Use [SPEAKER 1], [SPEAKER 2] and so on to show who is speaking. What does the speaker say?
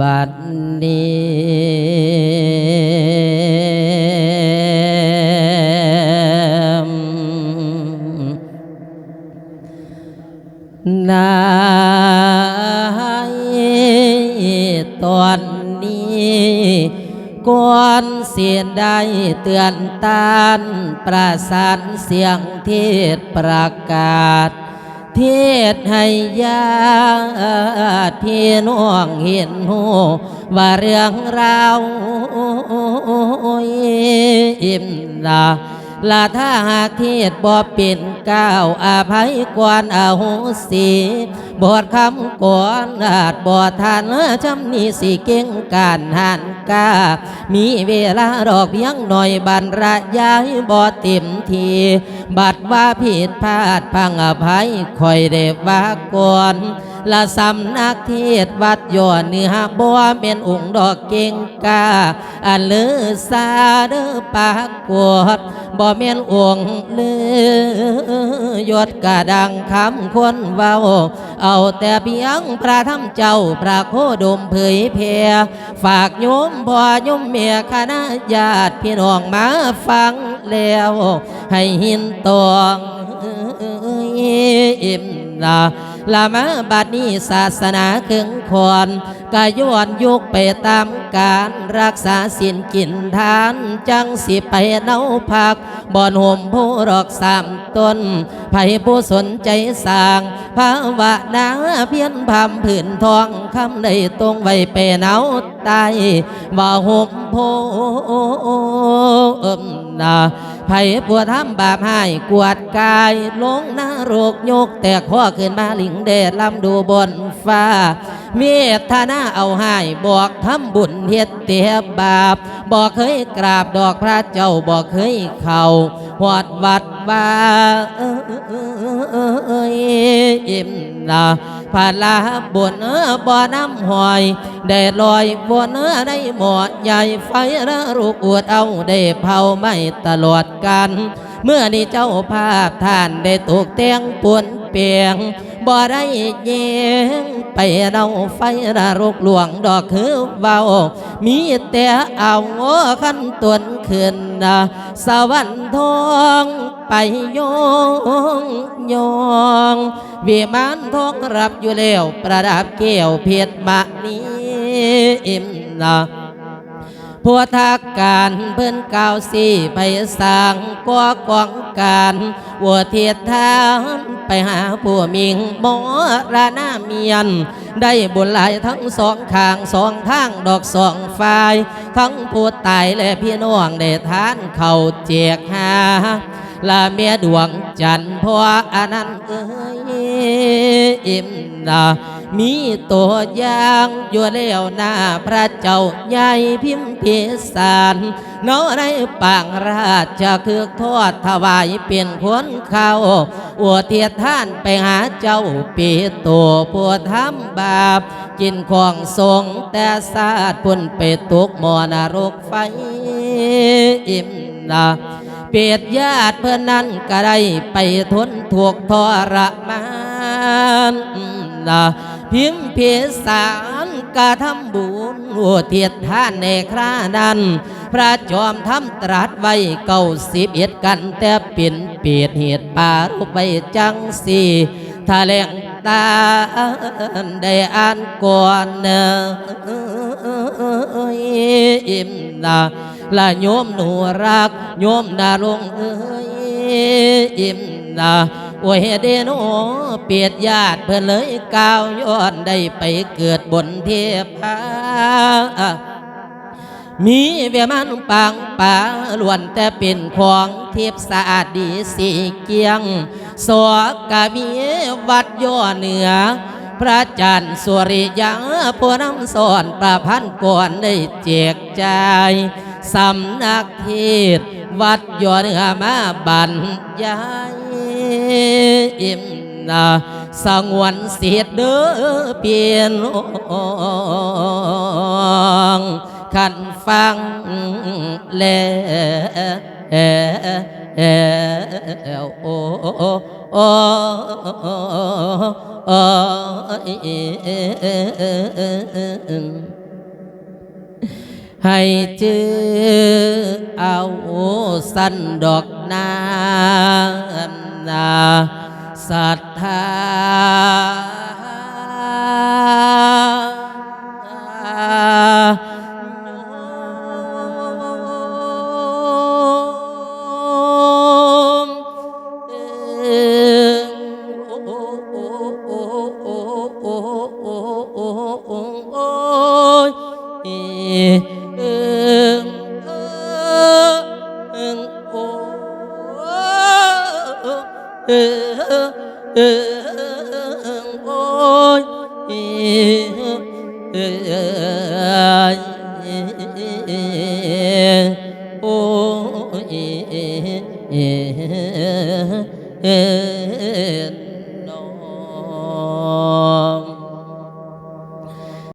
[SPEAKER 1] บัดนี้นายตอนนี้ก่อนเสียนได้เตือนตานประสานเสียงเทศประกาศ เทศให้ญาติพี่น้องเห็นหูว่าเรื่องราวอิ่มละ ละถ้าหากเทศบ่เป็นก้าวอาภัยกวนอาโหสีบทคำก่อนอาจบ่ทานจำนี้สิเก่งการหันกามีเวลาดอกเพียงหน่อยบรรระยายบ่เต็มทีบัดว่าผิดพลาดพังอภัยคอยได้ว่าก่อนละสำนักเทศวัดย่อเนื้อบัวเป็นองค์ดอกเก่งกาอันลือซาเด้อปากกวดบ่เมียนอวงเลือยศกระดังคำคนเว้า เอาแต่เพียงพระธรรมเจ้าพระโคดมเผยแผ่ฝากโยมพ่อโยมเมียคณะญาติพี่น้องมาฟังแล้ว ให้หินตองอิ่ม ลาละมาบัดนี้ศาสนาครึ่งคอนกาย้อนยุกไปตามการรักษาสินกินทาน จังสิไปเนาพักบ่อนห่มผู้รอกสามต้นไผผู้สนใจสร้างภาวะนาเพียนพำผืนทองคำใดตรงไว้ไปเนาตายว่าห่มโพเอิมนา ไผปัวทำบาปให้กวดกายลงนรกโยก แตกข้อขึ้นมาลิงเดชลำดูบนฟ้าเมตตานาเอาให้บอกทำบุญเฮ็ดเตียบาปบอกเคยกราบดอกพระเจ้าบอกเคยเข้าหอดวัดว่าเอิ่มละพาลาบนเออบ่อน้ำหอย ได้ลอยบนเออได้หมอดใหญ่ไฟระรุกอวดเอาได้เผาไม่ตลอดกัน เมื่อนี้เจ้าภาพท่านได้ตกแต่งปวน เปียงบ่ได้เยงไปเราไฟระรกหลวงดอกคือเบามีแต่เอาขั้นตวนขึ้นนะสวรรค์ทองไปโยงยองวิมานทองรับอยู่แล้วประดับเกี่ยวเพชรมะนี้อิ่มนะ พัวทักการเพิ่นกล่าวสี่ไปสร้างก่อกองการวัวเทียดทางไปหาผู้มิงหมอรานาเมียน ได้บุญหลายทั้งสองข้างสองทางดอกสองฝ่าย ทั้งผู้ตายและพี่น้องได้ทานเข้าเจียกหาลาเมียดวงจันทร์พออันนั้นเอ้ยอิ่มนา มีตัวอย่างอยู่แล้วหน้าพระเจ้าใหญ่พิมพิสารเนาในปางราชคือทอดถวายเป็นคนเขาอวดเทียดท่านไปหาเจ้าปีตัวปวดทำบาป กินของทรงแต่ศาสตร์พุ่นไปตกมอนรกไฟอิ่มนาเปียดญาติเพื่อนนั้นก็ได้ไปทนถูกทรมานนะ พิมพ์เพสารกระทำบุญหัวเทียดท่านในครานั้น พระจอมทำตรัสไว้เก้าสิบเอ็ดกัน แต่เป็นเปียดเหตุปารูปไปจังสีถ้าแหลงตาได้อ่านก่อนเนออิ่มนะละโยมหนูรักโยมดาลงเอ้ยอิ่มนะ โอ้ยเดโนเปียดญาติเพื่อเลยก้าวย้อนได้ไปเกิดบนเทพามีเวมันปางป่าล้วนแต่เป็นของเทพสะอาดดีสีเกียงสวกามีวัดย่อเหนือ พระจันทร์สุริยังผู้นำสอนประพันธ์ก่อนได้แจกจ่ายสำนักเทศวัดย่อเหนือมาบรรยาย อิ่มนาสงวนเสียดเด้อเปลี่ย ôi ôi